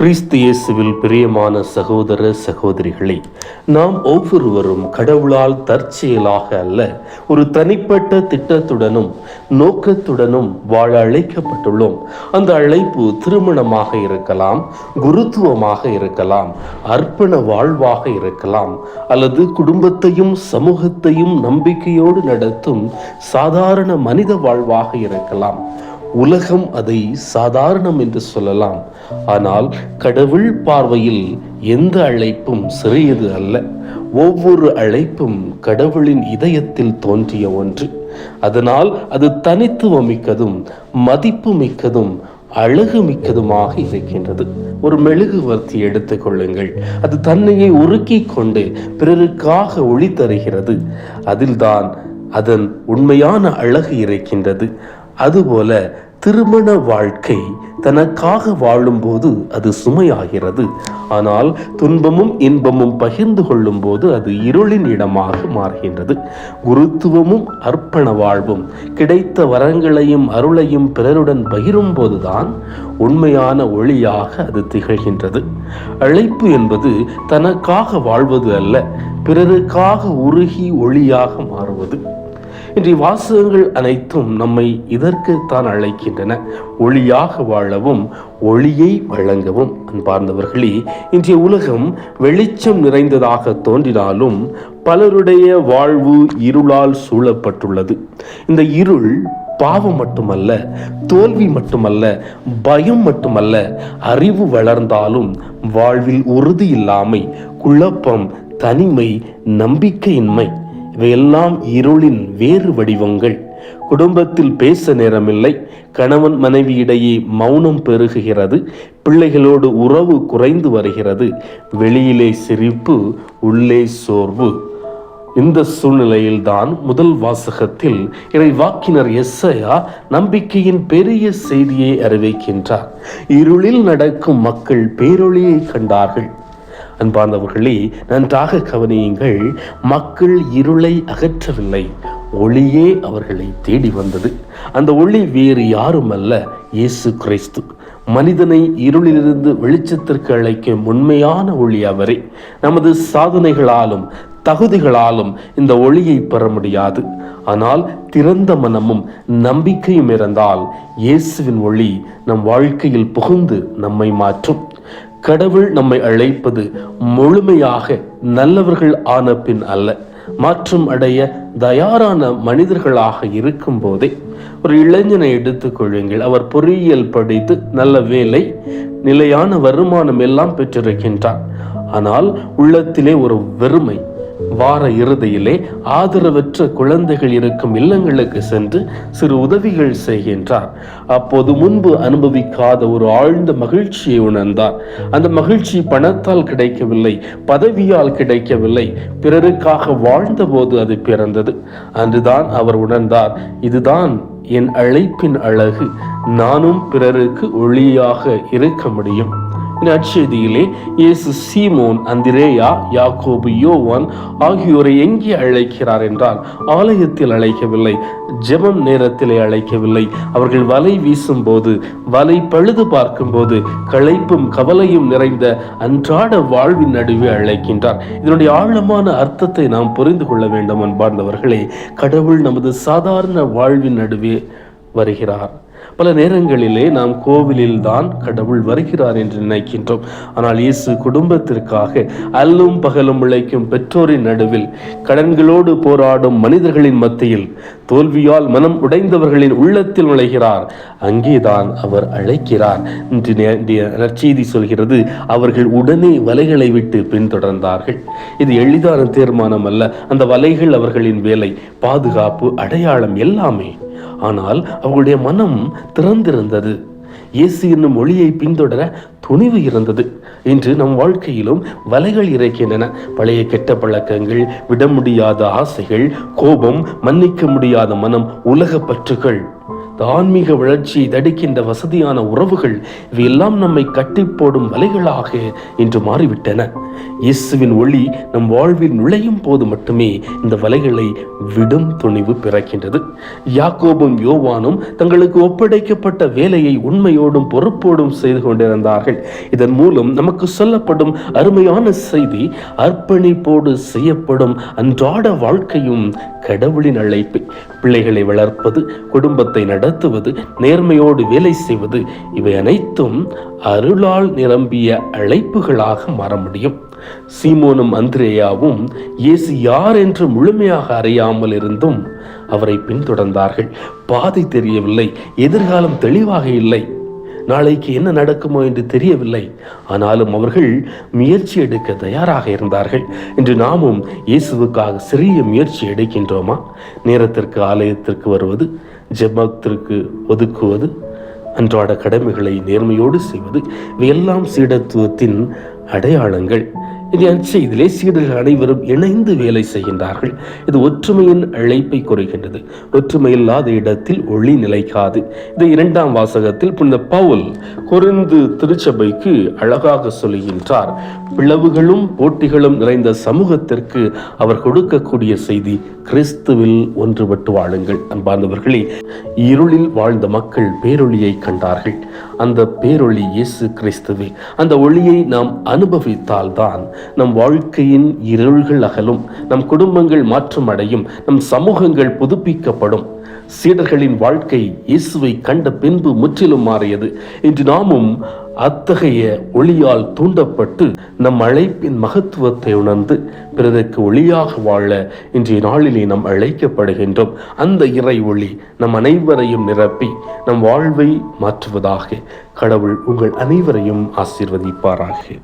கிறிஸ்து இயேசுவில் பிரியமான சகோதர சகோதரிகளே நாம் ஒவ்வொருவரும் கடவுளால் தற்செயலாக அல்ல ஒரு தனிப்பட்ட திட்டத்துடனும் நோக்கத்துடனும் வாழ அழைக்கப்பட்டுள்ளோம். அந்த அழைப்பு திருமணமாக இருக்கலாம் குருத்துவமாக இருக்கலாம் அர்ப்பண வாழ்வாக இருக்கலாம் அல்லது குடும்பத்தையும் சமூகத்தையும் நம்பிக்கையோடு நடத்தும் சாதாரண மனித வாழ்வாக இருக்கலாம். உலகம் அதை சாதாரணம் என்று சொல்லலாம். ஆனால் கடவுள் பார்வையில் எந்த அழைப்பும் சிறியது அல்ல. ஒவ்வொரு அழைப்பும் கடவுளின் இதயத்தில் தோன்றிய ஒன்று. அதனால் அது தனித்துவமிக்கதும் மதிப்பு மிக்கதும் அழகு மிக்கதுமாக இருக்கின்றது. ஒரு மெழுகுவர்த்தி எடுத்துக்கொள்ளுங்கள் அது தன்னையை உருக்கிக் கொண்டு பிறருக்காக ஒளி தருகிறது. அதில்தான் அதன் உண்மையான அழகு இருக்கின்றது. அதுபோல திருமண வாழ்க்கை தனக்காக வாழும்போது அது சுமையாகிறது. ஆனால் துன்பமும் இன்பமும் பகிர்ந்து கொள்ளும் போது அது இருளின் இடமாக மாறுகின்றது. குருத்துவமும் அர்ப்பண வாழ்வும் கிடைத்த வரங்களையும் அருளையும் பிறருடன் பகிரும் போதுதான் உண்மையான ஒளியாக அது திகழ்கின்றது. அழைப்பு என்பது தனக்காக வாழ்வது அல்ல பிறருக்காக உருகி ஒளியாக மாறுவது. இன்றைய வாசகங்கள் அனைத்தும் நம்மை இதற்கு தான் அழைக்கின்றன. ஒளியாக வாழவும் ஒளியை வழங்கவும். அன்பார்ந்தவர்களே இன்றைய உலகம் வெளிச்சம் நிறைந்ததாக தோன்றினாலும் பலருடைய வாழ்வு இருளால் சூழப்பட்டுள்ளது. இந்த இருள் பாவம் மட்டுமல்ல தோல்வி மட்டுமல்ல பயம் மட்டுமல்ல அறிவு வளர்ந்தாலும் வாழ்வில் உறுதி இல்லாமை குழப்பம் தனிமை நம்பிக்கையின்மை இவையெல்லாம் இருளின் வேறு வடிவங்கள். குடும்பத்தில் பேச நேரமில்லை. கணவன் மனைவி இடையே மௌனம் பெருகுகிறது. பிள்ளைகளோடு உறவு குறைந்து வருகிறது. வெளியிலே சிரிப்பு உள்ளே சோர்வு. இந்த சூழ்நிலையில்தான் முதல் வாசகத்தில் இறை வாக்கினர் எஸ்ஐயா நம்பிக்கையின் பெரிய செய்தியை அறிவிக்கின்றார். இருளில் நடக்கும் மக்கள் பேரொளியை கண்டார்கள். அன்பார்ந்தவர்களே நன்றாக கவனியுங்கள் மக்கள் இருளை அகற்றவில்லை. ஒளியே அவர்களை தேடி வந்தது. அந்த ஒளி வேறு யாரும் அல்ல இயேசு கிறிஸ்து. மனிதனை இருளிலிருந்து வெளிச்சத்திற்கு அழைக்கும் உண்மையான ஒளி அவரே. நமது சாதனைகளாலும் தகுதிகளாலும் இந்த ஒளியை பெற முடியாது. ஆனால் திறந்த மனமும் நம்பிக்கையும் இருந்தால் இயேசுவின் ஒளி நம் வாழ்க்கையில் புகுந்து நம்மை மாற்றும். கடவுள் நம்மை அழைப்பது முழுமையாக நல்லவர்கள் ஆன பின் அல்ல மாற்றம் அடைய தயாரான மனிதர்களாக இருக்கும் போதே ஒரு இளைஞனை எடுத்துக்கொள்ளுங்கள் அவர் பொறியியல் படித்து நல்ல வேலை நிலையான வருமானம் எல்லாம் பெற்றிருக்கின்றார். ஆனால் உள்ளத்திலே ஒரு வெறுமை வார இறுதியிலே ஆதரவற்ற குழந்தைகள் இருக்கும் இல்லங்களுக்கு சென்று சிறு உதவிகள் செய்கின்றார். அப்போது முன்பு அனுபவிக்காத ஒரு ஆழ்ந்த மகிழ்ச்சியை உணர்ந்தார். அந்த மகிழ்ச்சி பணத்தால் கிடைக்கவில்லை பதவியால் கிடைக்கவில்லை பிறருக்காக வாழ்ந்தபோது அது பிறந்தது. அன்றுதான் அவர் உணர்ந்தார் இதுதான் என் அழைப்பின் அழகு நானும் பிறருக்கு ஒளியாக இருக்க முடியும். நற்செய்தியிலே இயேசு சீமோன் அந்திரேயா யாக்கோபு யோவான் ஆகியோரை எங்கே அழைக்கிறார் என்றால் ஆலயத்தில் அழைக்கவில்லை ஜெபம் நேரத்திலே அழைக்கவில்லை. அவர்கள் வலை வீசும் போது வலை பழுது பார்க்கும் போது களைப்பும் கவலையும் நிறைந்த அன்றாட வாழ்வின் நடுவே அழைக்கின்றார். இதனுடைய ஆழமான அர்த்தத்தை நாம் புரிந்து கொள்ள வேண்டும் அன்பார்ந்தவர்களே. கடவுள் நமது சாதாரண வாழ்வின் நடுவே வருகிறார். பல நேரங்களிலே நாம் கோவிலில் தான் கடவுள் வருகிறார் என்று நினைக்கின்றோம். ஆனால் இயேசு குடும்பத்திற்காக அல்லும் பகலும் உழைக்கும் பெற்றோரின் நடுவில் கடன்களோடு போராடும் மனிதர்களின் மத்தியில் தோல்வியால் மனம் உடைந்தவர்களின் உள்ளத்தில் நுழைகிறார். அங்கேதான் அவர் அழைக்கிறார். என்று நற்செய்தி சொல்கிறது அவர்கள் உடனே வலைகளை விட்டு பின்தொடர்ந்தார்கள். இது எளிதான தீர்மானம் அல்ல. அந்த வலைகள் அவர்களின் வேலை பாதுகாப்பு அடையாளம் எல்லாமே. ஆனால் அவர்களுடைய மனம் திறந்திருந்தது. இயேசு என்னும் ஒளியை பின்தொடர துணிவு இருந்தது. இன்று நம் வாழ்க்கையிலும் வலைகள் இறைக்கின்றன. பழைய கெட்ட பழக்கங்கள் விட முடியாத ஆசைகள் கோபம் மன்னிக்க முடியாத மனம் உலக பற்றுகள். ஆன்மீக வளர்ச்சியை தடுக்கின்ற வசதியான உறவுகள் இவையெல்லாம் நம்மை கட்டி போடும் வலைகளாக இன்று மாறிவிட்டன. இயேசுவின் ஒளி நம் வாழ்வில் நுழையும் போது மட்டுமே இந்த வலைகளை விடும் துணிவு பிறக்கின்றது. யாக்கோபும் யோவானும் தங்களுக்கு ஒப்படைக்கப்பட்ட வேலையை உண்மையோடும் பொறுப்போடும் செய்து கொண்டிருந்தார்கள். இதன் மூலம் நமக்கு சொல்லப்படும் அருமையான செய்தி அர்ப்பணிப்போடு செய்யப்படும் அன்றாட வாழ்க்கையும் கடவுளின் அழைப்பு. பிள்ளைகளை வளர்ப்பது குடும்பத்தை நடத்துவது நேர்மையோடு வேலை செய்வது இவை அனைத்தும் அருளால் நிரம்பிய அழைப்புகளாக மாற முடியும். சீமோனும் அந்திரேயாவும் இயேசு யார் என்று முழுமையாக அறியாமல் இருந்தும் அவரை பின்தொடர்ந்தார்கள். பாதை தெரியவில்லை எதிர்காலம் தெளிவாக இல்லை. நாளைக்கு என்ன நடக்குமோ என்று தெரியவில்லை. ஆனாலும் அவர்கள் முயற்சி எடுக்க தயாராக இருந்தார்கள். இன்று நாமும் இயேசுவுக்காக சிறிய முயற்சி எடுக்கின்றோமா? நேரத்திற்கு ஆலயத்திற்கு வருவது ஜெபத்திற்கு ஒதுக்குவது அன்றாட கடமைகளை நேர்மையோடு செய்வது இவையெல்லாம் சீடத்துவத்தின் அடையாளங்கள் இது அச்செய்திலே சீடர்கள் அனைவரும் இணைந்து வேலை செய்கின்றார்கள். இது ஒற்றுமையின் அழைப்பை குறைகின்றது. ஒற்றுமை இல்லாத இடத்தில் ஒளி நிலைக்காது. இது இரண்டாம் வாசகத்தில் புனித பவுல் குறைந்து திருச்சபைக்கு அழகாக சொல்லுகின்றார் பிளவுகளும் போட்டிகளும் நிறைந்த சமூகத்திற்கு அவர் கொடுக்கக்கூடிய செய்தி கிறிஸ்துவில் ஒன்றுபட்டு வாழுங்கள். அன்பார்ந்தவர்களே இருளில் வாழ்ந்த மக்கள் பேரொளியை கண்டார்கள். அந்த பேரொளி இயேசு கிறிஸ்துவே அந்த ஒளியை நாம் அனுபவித்தால்தான் நம் வாழ்க்கையின் இருள்கள் அகலும் நம் குடும்பங்கள் மாற்றம் அடையும் நம் சமூகங்கள் புதுப்பிக்கப்படும். சீடர்களின் வாழ்க்கை இயேசுவை கண்ட பின்பு முற்றிலும் மாறியது. இன்று நாமும் அத்தகைய ஒளியால் தூண்டப்பட்டு நம் அழைப்பின் மகத்துவத்தை உணர்ந்து பிறருக்கு ஒளியாக வாழ இன்றைய நாளிலே நாம் அழைக்கப்படுகின்றோம். அந்த இறை ஒளி நம் அனைவரையும் நிரப்பி நம் வாழ்வை மாற்றுவதாக. கடவுள் உங்கள் அனைவரையும் ஆசீர்வதிப்பாராக.